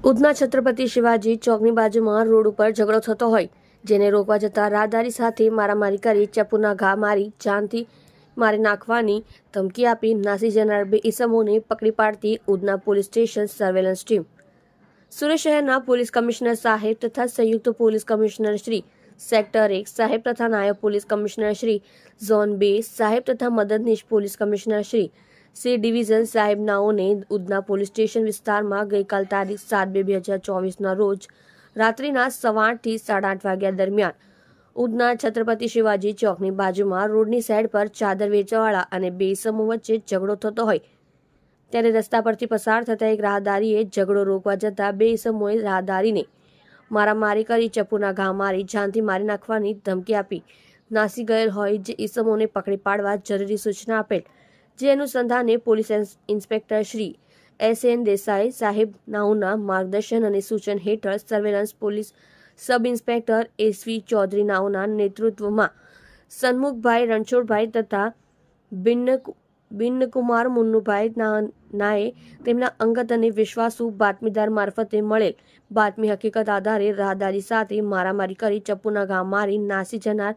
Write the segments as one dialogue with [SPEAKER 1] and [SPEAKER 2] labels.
[SPEAKER 1] ઉધના છત્રપતિ શિવાજી ચોકની બાજુમાં રોડ ઉપર ઝઘડો થતો હોય, જેને રોકવા જતા રાહદારી સાથે મારામારી કરી ચપ્પુના ઘા મારી, જાનથી મારી નાખવાની ધમકી આપી નાસી જનાર બે ઇસમોને પકડી પાડતી Udhna police station surveillance team. Surat શહેરના પોલીસ કમિશનર સાહેબ તથા સંયુક્ત પોલીસ કમિશનર શ્રી સેક્ટર એક સાહેબ તથા નાયબ પોલીસ કમિશનર શ્રી ઝોન બે સાહેબ તથા મદદનીશ police commissioner Shri C division સાહેબનાઓને Udhna police station વિસ્તારમાં ગઈકાલ તારીખ સાત બે બે હજાર ચોવીસના રોજ રાત્રિના સવા આઠથી સાડા આઠ વાગ્યા દરમિયાન ઉધના છત્રપતિ શિવાજી ચોકની બાજુમાં રોડની સાઈડ પર ચાદર વેચવાવાળા અને બે સમૂહ વચ્ચે ઝઘડો થતો હોય. ત્યારે રસ્તા પરથી પસાર થતા એક રાહદારીએ ઝઘડો રોકવા જતા બે સમૂહે રાહદારીને મારામારી કરી, ચપ્પુના ઘા મારી, જાનથી મારી નાખવાની ધમકી આપી. નાસી ગયેલ હોય જે ઈસમોને પકડી પાડવા જરૂરી સૂચના આપેલ જે અનુસંધાને police inspector Shri S N Desai સાહેબ નાઉના માર્ગદર્શન અને સૂચન હેઠળ surveillance police sub inspector S V Chaudhari નાઓના નેતૃત્વમાં સન્મુખભાઈ રણછોડભાઈ તથા બિન્ન બિન્નકુમાર મુન્નુભાઈ નાએ તેમના અંગત અને વિશ્વાસુ બાતમીદાર મારફતે મળેલ બાતમી હકીકત આધારે રાહદારી સાથે મારામારી કરી ચપ્પુના ઘા મારી નાસી જનાર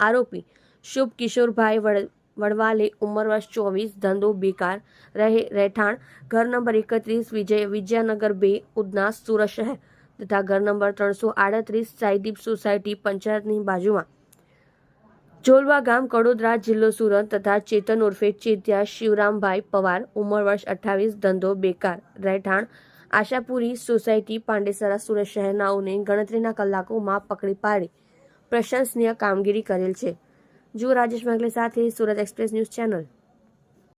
[SPEAKER 1] આરોપી શુભ કિશોરભાઈ વડવાલે ઉંમર વર્ષ ચોવીસ, ધંધો બેકાર, રહે, રહેઠાણ. ઘર નંબર એકત્રીસ, વિજય, વિજયનગર બે, ઉધના, સુરત શહેર તથા ઘર નંબર ત્રણસો આડત્રીસ, સાઈદીપ સોસાયટી પંચાયતની બાજુમાં. જોલવા ગામ, કડોદરા જિલ્લો, સુરત તથા ચેતન ઉર્ફે ચેત્યા શિવરામભાઈ પવાર, ઉંમર વર્ષ અઠ્ઠાવીસ, ધંધો બેકાર, રહેઠાણ. આશાપુરી સોસાયટી, પાંડેસરા, સુરત શહેરનાઓને ગણતરીના કલાકોમાં પકડી પાડી. પ્રશંસનીય કામગીરી કરેલ છે. જુઓ રાજેશ મેઘલે સાથે સુરત એક્સપ્રેસ ન્યૂઝ ચેનલ.